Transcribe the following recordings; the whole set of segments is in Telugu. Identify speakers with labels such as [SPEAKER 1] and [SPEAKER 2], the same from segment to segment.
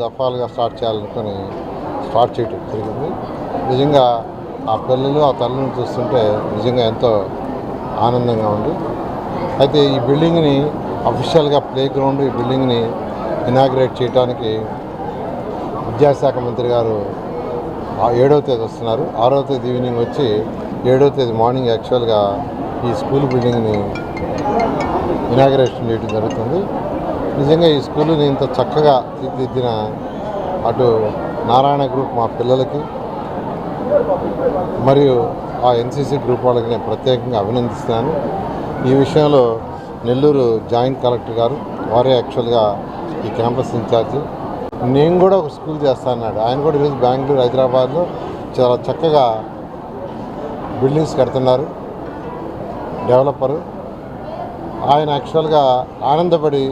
[SPEAKER 1] దఫాలుగా స్టార్ట్ చేయాలనుకొని స్టార్ట్ చేయటం జరిగింది. నిజంగా ఆ పిల్లలు ఆ తల్లిని చూస్తుంటే నిజంగా ఎంతో ఆనందంగా ఉంది. అయితే ఈ బిల్డింగ్ని అఫీషియల్గా ప్లే గ్రౌండ్ ఈ బిల్డింగ్ని ఇనాగ్రేట్ చేయడానికి విద్యాశాఖ మంత్రి గారు ఏడవ తేదీ వస్తున్నారు. ఆరవ తేదీ ఈవినింగ్ వచ్చి ఏడవ తేదీ మార్నింగ్ యాక్చువల్గా ఈ స్కూల్ బిల్డింగ్ని ఇనాగ్రేషన్ చేయడం జరుగుతుంది. నిజంగా ఈ స్కూలుని ఇంత చక్కగా తీర్చిదిద్దిన అటు నారాయణ గ్రూప్ మా పిల్లలకి మరియు ఆ ఎన్సీసీ గ్రూప్ వాళ్ళకి నేను ప్రత్యేకంగా అభినందిస్తున్నాను. ఈ విషయంలో నెల్లూరు జాయింట్ కలెక్టర్ గారు వారే యాక్చువల్గా ఈ క్యాంపస్ ఇన్ఛార్జి. నేను కూడా ఒక స్కూల్ చేస్తానన్నాడు ఆయన కూడా ఈరోజు బెంగళూరు హైదరాబాద్లో చాలా చక్కగా బిల్డింగ్స్ కడుతున్నారు. డెవలపరు ఆయన యాక్చువల్గా ఆనందపడి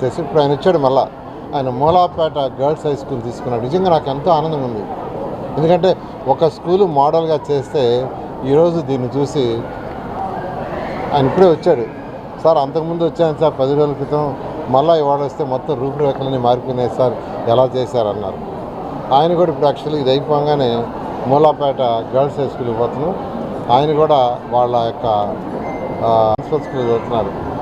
[SPEAKER 1] చేసి ఇప్పుడు ఆయన వచ్చాడు మళ్ళా. ఆయన మూలాపేట గర్ల్స్ హై స్కూల్ తీసుకున్నాడు. నిజంగా నాకు ఎంతో ఆనందం ఉంది. ఎందుకంటే ఒక స్కూలు మోడల్గా చేస్తే ఈరోజు దీన్ని చూసి ఆయన ఇప్పుడే వచ్చాడు. సార్ అంతకుముందు వచ్చాను సార్ పది రోజుల క్రితం. మళ్ళీ ఇవాళ వస్తే మొత్తం రూపురేఖలన్నీ మారిపోయినాయి సార్. ఎలా చేశారన్నారు ఆయన కూడా ఇప్పుడు యాక్చువల్లీ ఇది అయిపోగానే మూలాపేట గర్ల్స్ హై స్కూల్కి పోతున్నాం. ఆయన కూడా వాళ్ళ యొక్క ప్రిన్సిపల్ స్కూల్ చదువుతున్నారు